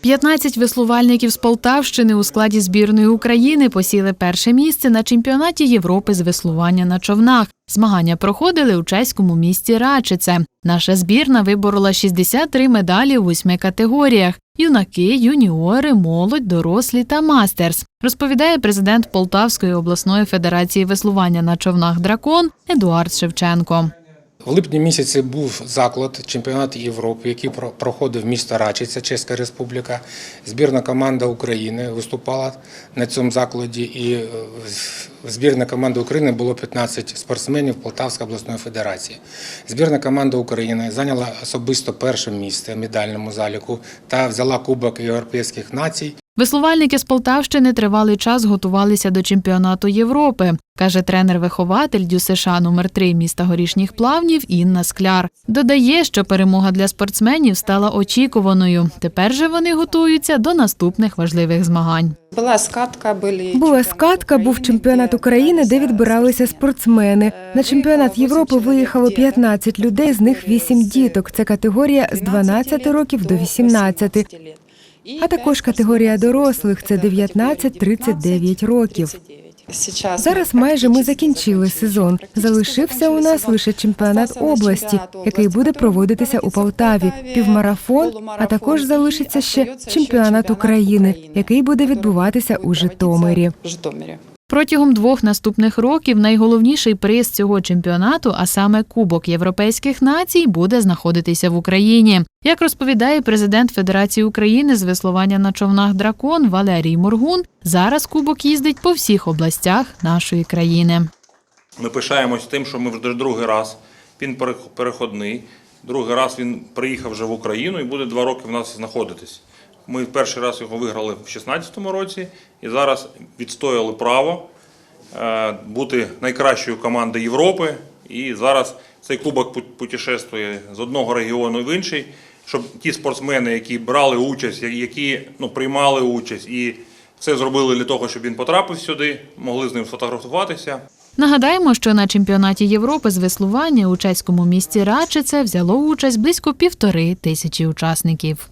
15 веслувальників з Полтавщини у складі збірної України посіли перше місце на чемпіонаті Європи з веслування на човнах. Змагання проходили у чеському місті Рачице. Наша збірна виборола 63 медалі у восьми категоріях: юнаки, юніори, молодь, дорослі та мастерс. Розповідає президент Полтавської обласної федерації веслування на човнах Дракон Едуард Шевченко. В липні місяці був заклад чемпіонат Європи, який проходив місто Рачиця, Чеська Республіка. Збірна команда України виступала на цьому закладі, і е, збірна команда України було 15 спортсменів Полтавської обласної федерації. Збірна команда України зайняла особисто перше місце в медальному заліку та взяла Кубок Європейських націй. Веслувальники з Полтавщини тривалий час готувалися до чемпіонату Європи, каже тренер-вихователь ДЮСШ номер 3 міста горішніх плавнів Інна Скляр. Додає, що перемога для спортсменів стала очікуваною. Тепер же вони готуються до наступних важливих змагань. Була скатка, були Була скатка, був чемпіонат України, де відбиралися спортсмени. На чемпіонат Європи виїхало 15 людей, з них 8 діток. Це категорія з 12 років до 18. А також категорія дорослих це 19-39 років. Зараз майже ми закінчили сезон. Залишився у нас лише чемпіонат області, який буде проводитися у Полтаві, півмарафон, а також залишиться ще чемпіонат України, який буде відбуватися у Житомирі. Протягом двох наступних років найголовніший приз цього чемпіонату, а саме Кубок Європейських націй, буде знаходитися в Україні. Як розповідає президент Федерації України з веслування на човнах Дракон Валерій Моргун, зараз кубок їздить по всіх областях нашої країни. Ми пишаємось тим, що ми вже другий раз. Він переходний. Другий раз він приїхав вже в Україну і буде два роки в нас знаходитись. Ми перший раз його виграли в 2016 році і зараз відстояли право е, бути найкращою командою Європи. І зараз цей кубок путешествує з одного регіону в інший, щоб ті спортсмени, які брали участь, які ну, приймали участь і все зробили для того, щоб він потрапив сюди, могли з ним сфотографуватися. Нагадаємо, що на чемпіонаті Європи з веслування у чеському місті Рачице взяло участь близько півтори тисячі учасників.